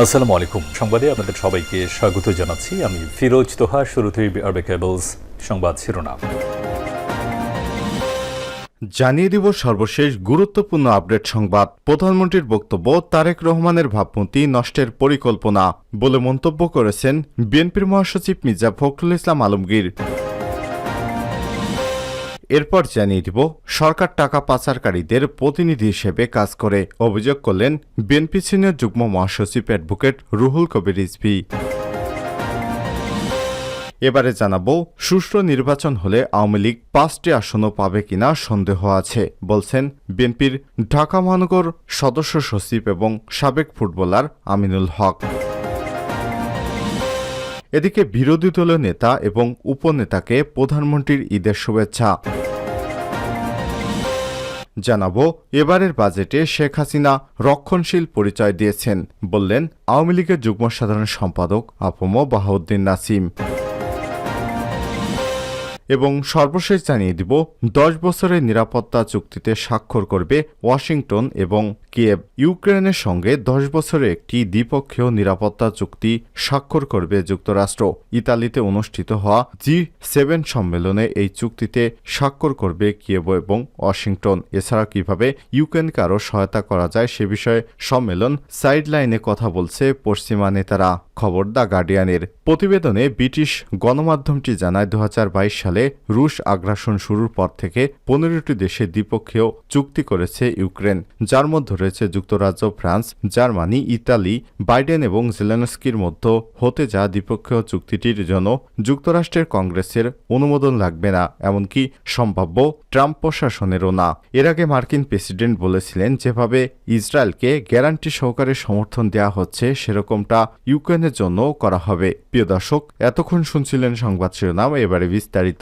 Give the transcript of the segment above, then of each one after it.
আসসালামু আলাইকুম। সংবাদে আপনাদের সবাইকে স্বাগত জানাচ্ছি। আমি ফিরোজ তোহা, শুরুতেই আরবে কেবলস সংবাদ শিরোনাম। জানিয়ে দিব সর্বশেষ গুরুত্বপূর্ণ আপডেট সংবাদ। প্রধানমন্ত্রীর বক্তব্য, তারেক রহমানের ভাবমূর্তি নষ্টের পরিকল্পনা বলে মন্তব্য করেছেন বিএনপির মহাসচিব মির্জা ফখরুল ইসলাম আলমগীর। এরপর জানিয়ে দিব, সরকার টাকা পাচারকারীদের প্রতিনিধি হিসেবে কাজ করে অভিযোগ করলেন বিএনপি সিনিয়র যুগ্ম মহাসচিব অ্যাডভোকেট রুহুল কবির রিজভী। এবারে জানাব, সুষ্ঠু নির্বাচন হলে আওয়ামী লীগ পাঁচটি আসনও পাবে কিনা সন্দেহ আছে, বলছেন বিএনপির ঢাকা মহানগর সদস্য সচিব এবং সাবেক ফুটবলার আমিনুল হক। এদিকে বিরোধী দলীয় নেতা এবং উপনেতাকে প্রধানমন্ত্রীর ঈদের শুভেচ্ছা। জানাব, এবারের বাজেটে শেখ হাসিনা রক্ষণশীল পরিচয় দিয়েছেন, বললেন আওয়ামী লীগের যুগ্ম সাধারণ সম্পাদক আপম বাহাউদ্দিন নাসিম। এবং সর্বশেষ জানিয়ে দিব, দশ বছরের নিরাপত্তা চুক্তিতে স্বাক্ষর করবে ওয়াশিংটন এবং কিয়েভ। ইউক্রেনের সঙ্গে দশ বছরের একটি দ্বিপক্ষীয় নিরাপত্তা চুক্তি স্বাক্ষর করবে যুক্তরাষ্ট্র। ইতালিতে অনুষ্ঠিত হওয়া জি সেভেন সম্মেলনে এই চুক্তিতে স্বাক্ষর করবে কিয়েভ এবং ওয়াশিংটন। এছাড়া কীভাবে ইউক্রেনকে আরও সহায়তা করা যায় সে বিষয়ে সম্মেলন সাইডলাইনে কথা বলছে পশ্চিমা নেতারা। খবর দ্য গার্ডিয়ানের। প্রতিবেদনে ব্রিটিশ গণমাধ্যমটি জানায় দু সালে রুশ আগ্রাসন শুরুর পর থেকে পনেরোটি দেশে দ্বিপক্ষীয় চুক্তি করেছে ইউক্রেন, যার মধ্যে রয়েছে যুক্তরাজ্য, ফ্রান্স, জার্মানি, ইতালি, বাইডেন এবং জেলেনস্কির মধ্যে হতে যা দ্বিপক্ষীয় চুক্তিটির জন্য যুক্তরাষ্ট্রের কংগ্রেসের অনুমোদন লাগবে না, এমনকি সম্ভাব্য ট্রাম্প প্রশাসনেরও না। এর আগে মার্কিন প্রেসিডেন্ট বলেছিলেন যেভাবে ইসরায়েলকে গ্যারান্টি সহকারে সমর্থন দেওয়া হচ্ছে, সেরকমটা ইউক্রেনের জন্য করা হবে। প্রিয় দর্শক, এতক্ষণ শুনছিলেন সংবাদ শিরোনাম, এবারে বিস্তারিত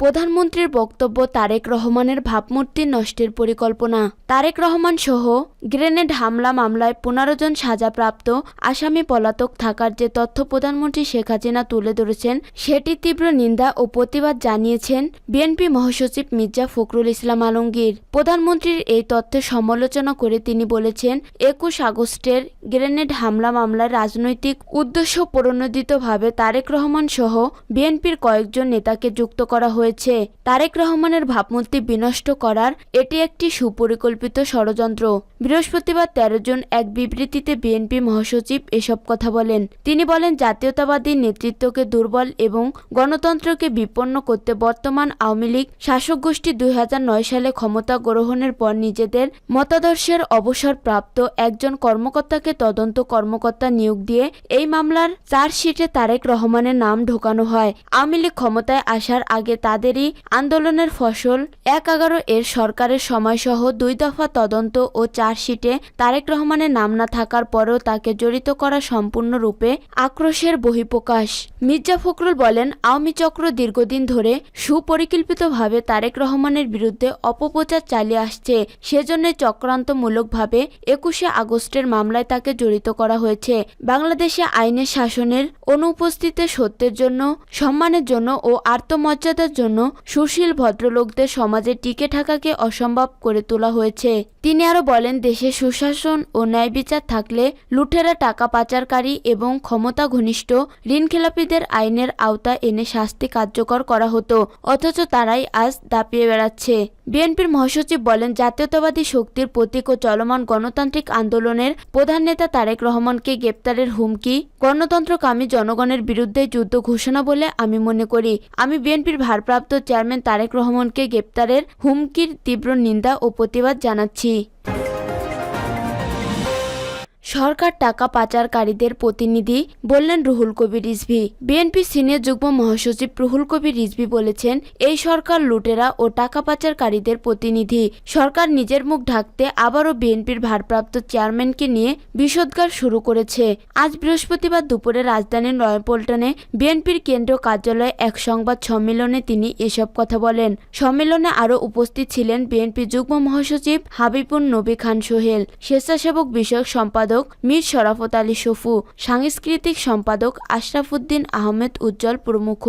প্রধানমন্ত্রীর বক্তব্য তারেক রহমানের ভাবমূর্তি নষ্টের পরিকল্পনা। তারেক রহমান সহ গ্রেনেড হামলা মামলায় পনেরো জন সাজাপ্রাপ্ত আসামি পলাতক থাকার যে তথ্য প্রধানমন্ত্রী শেখ হাসিনা তুলে ধরেছেন, সেটি তীব্র নিন্দা ও প্রতিবাদ জানিয়েছেন বিএনপি মহাসচিব মির্জা ফখরুল ইসলাম আলমগীর। প্রধানমন্ত্রীর এই তথ্যের সমালোচনা করে তিনি বলেছেন, একুশ আগস্টের গ্রেনেড হামলা মামলায় রাজনৈতিক উদ্দেশ্য প্রণোদিতভাবে তারেক রহমান সহ বিএনপির কয়েকজন নেতাকে যুক্ত করা হয়েছে। তারেক রহমানের ভাবমূর্তি বিনষ্ট করার এটি একটি সুপরিকল্পিত ষড়যন্ত্র। বৃহস্পতিবার তেরো জন এক বিবৃতিতে বিএনপি মহাসচিব এসব কথা বলেন। তিনি বলেন, জাতীয়তাবাদী নেতৃত্বকে দুর্বল এবং গণতন্ত্রকে বিপন্ন করতে বর্তমান আওয়ামী লীগ শাসক গোষ্ঠী দুই হাজার নয় সালে ক্ষমতা গ্রহণের পর নিজেদের মতাদর্শের অবসরপ্রাপ্ত একজন কর্মকর্তাকে তদন্ত কর্মকর্তা নিয়োগ দিয়ে এই মামলার চার্জশিটে তারেক রহমানের নাম ঢোকানো হয়। আওয়ামী লীগ ক্ষমতায় আসার আগে তাদেরই আন্দোলনের ফসল। এক এগারো এর সরকারের সময়সহ দুই দফা তদন্ত ও চার্জশিটে তারেক রহমানের নাম না থাকার পরেও তাকে জড়িত করা সম্পূর্ণরূপে আক্রোশের বহিঃপ্রকাশ। মির্জা ফখরুল বলেন, আওয়ামী চক্র দীর্ঘদিন ধরে সুপরিকল্পিতভাবে তারেক রহমানের বিরুদ্ধে অপপ্রচার চালিয়ে আসছে। সেজন্য চক্রান্তমূলকভাবে একুশে আগস্টের মামলায় তাকে জড়িত করা হয়েছে। বাংলাদেশে আইনের শাসনের অনুপস্থিতিতে সত্যের জন্য, সম্মানের জন্য ও আত্মমর্যাদার জন্য সুশীল ভদ্রলোকদের সমাজে টিকে থাকাকে অসম্ভব করে তোলা হয়েছে। তিনি আরও বলেন, দেশে সুশাসন ও ন্যায় বিচার থাকলে লুঠেরা টাকা পাচারকারী এবং ক্ষমতা ঘনিষ্ঠ ঋণখেলাপিদের আইনের আওতা এনে শাস্তি কার্যকর করা হতো, অথচ তারাই আজ দাপিয়ে বেড়াচ্ছে। বিএনপির মহাসচিব বলেন, জাতীয়তাবাদী শক্তির প্রতীক ও চলমান গণতান্ত্রিক আন্দোলনের প্রধান নেতা তারেক রহমানকে গ্রেপ্তারের হুমকি, গণতন্ত্রকামী জনগণের বিরুদ্ধে যুদ্ধ ঘোষণা বলে আমি মনে করি। আমি বিএনপির ভারপ্রাপ্ত চেয়ারম্যান তারেক রহমানকে গ্রেপ্তারের হুমকির তীব্র নিন্দা ও প্রতিবাদ জানাচ্ছি। Th সরকার টাকা পাচারকারীদের প্রতিনিধি বললেন রুহুল কবির রিজভি। বিএনপি সিনিয়র যুগ্ম মহাসচিব রুহুল কবির রিজভি বলেছেন, এই সরকার লুটেরা ও টাকা পাচারকারীদের প্রতিনিধি। সরকার নিজের মুখ ঢাকতে আবারও বিএনপির ভারপ্রাপ্ত চেয়ারম্যানকে নিয়ে বিষোদ্গার শুরু করেছে। আজ বৃহস্পতিবার দুপুরে রাজধানীর নয়াপল্টনে বিএনপির কেন্দ্রীয় কার্যালয়ে এক সংবাদ সম্মেলনে তিনি এসব কথা বলেন। সম্মেলনে আরও উপস্থিত ছিলেন বিএনপি যুগ্ম মহাসচিব হাবিবুর নবী খান সোহেল, স্বেচ্ছাসেবক বিষয়ক সম্পাদক মীর শরাফত আলী সফু সাংস্কৃতিক সম্পাদক আশরাফুদ্দিন আহমেদ উজ্জ্বল প্রমুখ।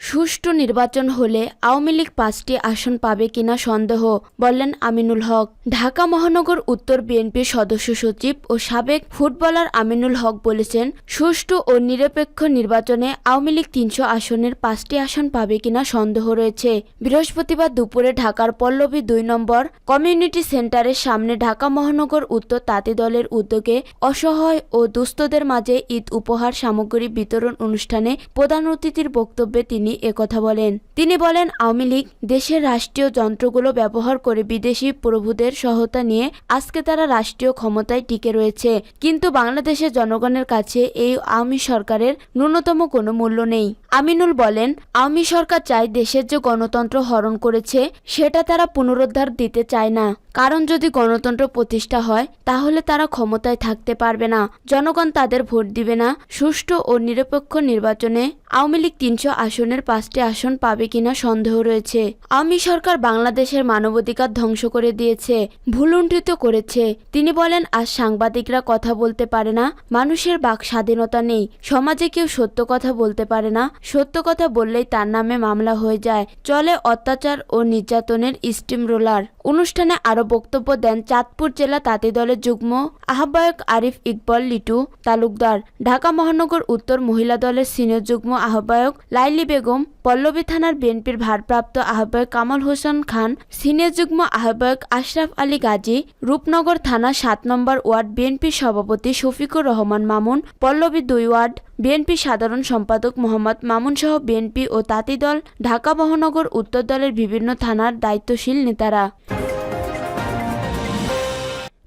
সুষ্ঠু নির্বাচন হলে আওয়ামী লীগ পাঁচটি আসন পাবে কিনা সন্দেহ, বললেন আমিনুল হক। ঢাকা মহানগর উত্তর বিএনপির সদস্য সচিব ও সাবেক ফুটবলার আমিনুল হক বলেছেন, সুষ্ঠু ও নিরপেক্ষ নির্বাচনে আওয়ামী লীগ তিনশো আসনের পাঁচটি আসন পাবে কিনা সন্দেহ রয়েছে। বৃহস্পতিবার দুপুরে ঢাকার পল্লবী দুই নম্বর কমিউনিটি সেন্টারের সামনে ঢাকা মহানগর উত্তর তাঁতি দলের উদ্যোগে অসহায় ও দুস্থদের মাঝে ঈদ উপহার সামগ্রী বিতরণ অনুষ্ঠানে প্রধান অতিথির বক্তব্যে তিনি একথা বলেন। তিনি বলেন, আওয়ামী লীগ দেশের রাষ্ট্রীয় যন্ত্রগুলো ব্যবহার করে বিদেশি প্রভুদের সহায়তা নিয়ে আজকে তারা রাষ্ট্রীয় ক্ষমতায় টিকে রয়েছে। কিন্তু বাংলাদেশের জনগণের কাছে এই আওয়ামী সরকারের ন্যূনতম কোনো মূল্য নেই। আমিনুল বলেন, আওয়ামী সরকার চায় দেশের যে গণতন্ত্র হরণ করেছে, সেটা তারা পুনরুদ্ধার দিতে চায় না। কারণ যদি গণতন্ত্র প্রতিষ্ঠা হয়, তাহলে তারা ক্ষমতায় থাকতে পারবে না। জনগণ তাদের ভোট দিবে না। সুষ্ঠু ও নিরপেক্ষ নির্বাচনে আওয়ামী লীগ তিনশো আসনের পাঁচটি আসন পাবে কিনা সন্দেহ রয়েছে। আওয়ামী সরকার বাংলাদেশের মানবাধিকার ধ্বংস করে দিয়েছে ভুলুণ্ঠিত করেছে। তিনি বলেন, আজ সাংবাদিকরা কথা বলতে পারে না। মানুষের বাক স্বাধীনতা নেই। সমাজে কেউ সত্য কথা বলতে পারে না। সত্য কথা বললেই তার নামে মামলা হয়ে যায়। চলে অত্যাচার ও নির্যাতনের স্টিম রোলার অনুষ্ঠানে আরও বক্তব্য দেন চাঁদপুর জেলা তাঁতি দলের যুগ্ম আহ্বায়ক আরিফ ইকবল লিটু তালুকদার। ঢাকা মহানগর উত্তর মহিলা দলের সিনিয়র যুগ্ম আহ্বায়ক লাইলি বেগম, পল্লবী থানার বিএনপির ভারপ্রাপ্ত আহ্বায়ক কামাল হোসেন খান, সিনিয়র যুগ্ম আহ্বায়ক আশরাফ আলী গাজী, রূপনগর থানা সাত নম্বর ওয়ার্ড বিএনপির সভাপতি শফিকুর রহমান মামুন, পল্লবী দুই ওয়ার্ড বিএনপি সাধারণ সম্পাদক মোহাম্মদ মামুন সহ বিএনপি ও তাঁতি দল ঢাকা মহানগর উত্তর দলের বিভিন্ন থানার দায়িত্বশীল নেতারা।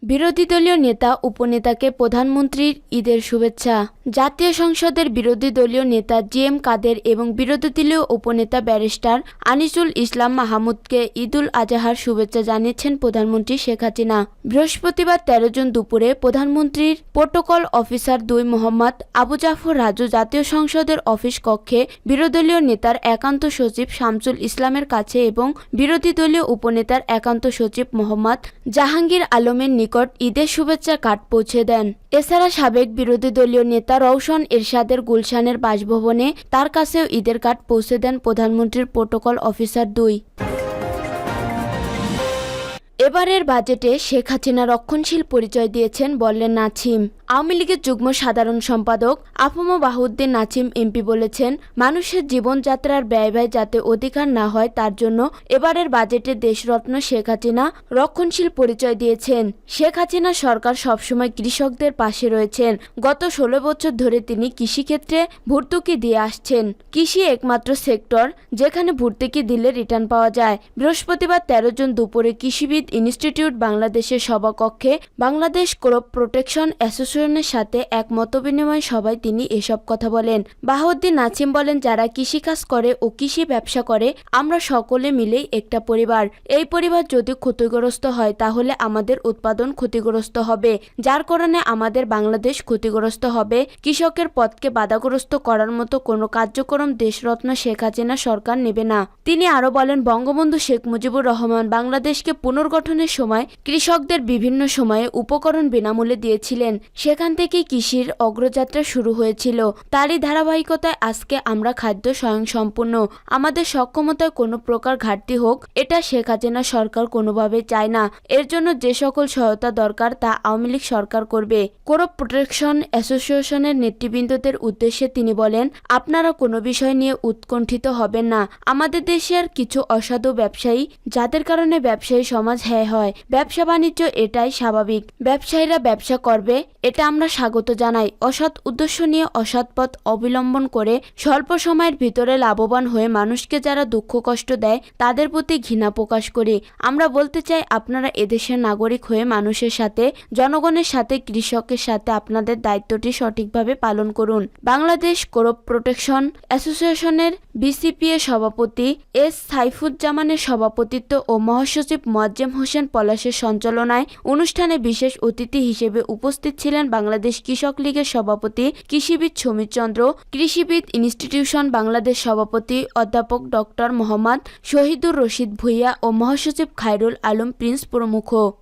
বিরোধী দলীয় নেতা, উপনেতাকে প্রধানমন্ত্রীর ঈদের শুভেচ্ছা। জাতীয় সংসদের বিরোধী দলীয় নেতা জি এম কাদের এবং বিরোধী দলীয় উপনেতা ব্যারিস্টার আনিসুল ইসলাম মাহমুদকে ঈদুল আজহার শুভেচ্ছা জানিয়েছেন প্রধানমন্ত্রী শেখ হাসিনা। বৃহস্পতিবার তেরো জুন দুপুরে প্রধানমন্ত্রীর প্রোটোকল অফিসার দুই মোহাম্মদ আবু জাফর রাজু জাতীয় সংসদের অফিস কক্ষে বিরোধীয় নেতার একান্ত সচিব শামসুল ইসলামের কাছে এবং বিরোধী দলীয় উপনেতার একান্ত সচিব মোহাম্মদ জাহাঙ্গীর আলমের নিকট ঈদের শুভেচ্ছা কার্ড পৌঁছে দেন। এছাড়া সাবেক বিরোধী দলীয় নেতা রওশন এরশাদের গুলশানের বাসভবনে তার কাছেও ঈদের কার্ড পৌঁছে দেন প্রধানমন্ত্রীর প্রোটোকল অফিসার দুই। এবারের বাজেটে শেখ হাসিনা রক্ষণশীল পরিচয় দিয়েছেন বললেন নাছিম। আওয়ামী লীগের যুগ্ম সাধারণ সম্পাদক আফম বাহুদ্দিন নাছিম এমপি বলেছেন, মানুষের জীবনযাত্রার ব্যয়ভায় যাতে অধিকার না হয় তার জন্য এবারের বাজেটে দেশরত্ন শেখ হাসিনা রক্ষণশীল পরিচয় দিয়েছেন। শেখ হাসিনা সরকার সবসময় কৃষকদের পাশে রয়েছেন। গত ষোলো বছর ধরে তিনি কৃষিক্ষেত্রে ভর্তুকি দিয়ে আসছেন। কৃষি একমাত্র সেক্টর যেখানে ভর্তুকি দিলে রিটার্ন পাওয়া যায়। বৃহস্পতিবার তেরো জন দুপুরে কৃষিবিদ ইনস্টিটিউট বাংলাদেশের সভাকক্ষে বাংলাদেশ ক্রপ প্রোটেকশন অ্যাসোসিয়েশনের সাথে এক মতবিনিময় সভায় তিনি এসব কথা বলেন। বাহাউদ্দিন নাছিম বলেন, যারা কৃষিকাজ করে ও কৃষি ব্যবসা করে, আমরা সকলে মিলেই একটা পরিবার। এই পরিবার যদি ক্ষতিগ্রস্ত হয়, তাহলে আমাদের উৎপাদন ক্ষতিগ্রস্ত হবে। যার কারণে আমাদের বাংলাদেশ ক্ষতিগ্রস্ত হবে। কৃষকের পথকে বাধাগ্রস্ত করার মতো কোনো কার্যক্রম দেশরত্ন শেখ হাসিনা সরকার নেবে না। তিনি আরও বলেন, বঙ্গবন্ধু শেখ মুজিবুর রহমান বাংলাদেশকে পুনর্গঠনের সময় কৃষকদের বিভিন্ন সময়ে উপকরণ বিনামূল্যে দিয়েছিলেন। সেখান থেকে কৃষির অগ্রযাত্রা শুরু হয়েছিল। তারই ধারাবাহিকতায় আজকে আমরা খাদ্য স্বয়ংসম্পূর্ণ, আমাদের সক্ষমতায় কোনো প্রকার ঘাটতি হোক, এটা শেখ হাসিনা সরকার কোনোভাবে চায় না। এর জন্য যে সকল সহায়তা দরকার তা আওয়ামী লীগ সরকার করবে। ক্রপ প্রোটেকশন অ্যাসোসিয়েশনের নেতৃবৃন্দদের উদ্দেশ্যে তিনি বলেন, আপনারা কোনো বিষয় নিয়ে উৎকণ্ঠিত হবেন না। আমাদের দেশের কিছু অসাধু ব্যবসায়ী, যাদের কারণে ব্যবসায়ী সমাজ হ্যাঁ হয়। ব্যবসা বাণিজ্য এটাই স্বাভাবিক। ব্যবসায়ীরা ব্যবসা করবে এটা আমরা স্বাগত জানাই। অসৎ উদ্দেশ্য নিয়ে অসৎ পথ অবলম্বন করে স্বল্প সময়ের ভিতরে লাভবান হয়ে মানুষকে যারা দুঃখ কষ্ট দেয়, তাদের প্রতি ঘৃণা প্রকাশ করি। আমরা বলতে চাই, আপনারা এদেশের নাগরিক হয়ে মানুষের সাথে, জনগণের সাথে, কৃষকের সাথে আপনাদের দায়িত্বটি সঠিকভাবে পালন করুন। বাংলাদেশ করপ প্রোটেকশন অ্যাসোসিয়েশনের বিসিপিএ সভাপতি এস সাইফুজ্জামানের সভাপতিত্ব ও মহাসচিব মোয়াজ্জেম হোসেন পলাশের সঞ্চালনায় অনুষ্ঠানে বিশেষ অতিথি হিসেবে উপস্থিত ছিলেন বাংলাদেশ কৃষক লীগের সভাপতি কৃষিবিদ সমীর চন্দ্র কৃষিবিদ ইনস্টিটিউশন বাংলাদেশ সভাপতি অধ্যাপক ডক্টর মোহাম্মদ শহীদুর রশিদ ভুইয়া ও মহাসচিব খায়রুল আলম প্রিন্স প্রমুখ।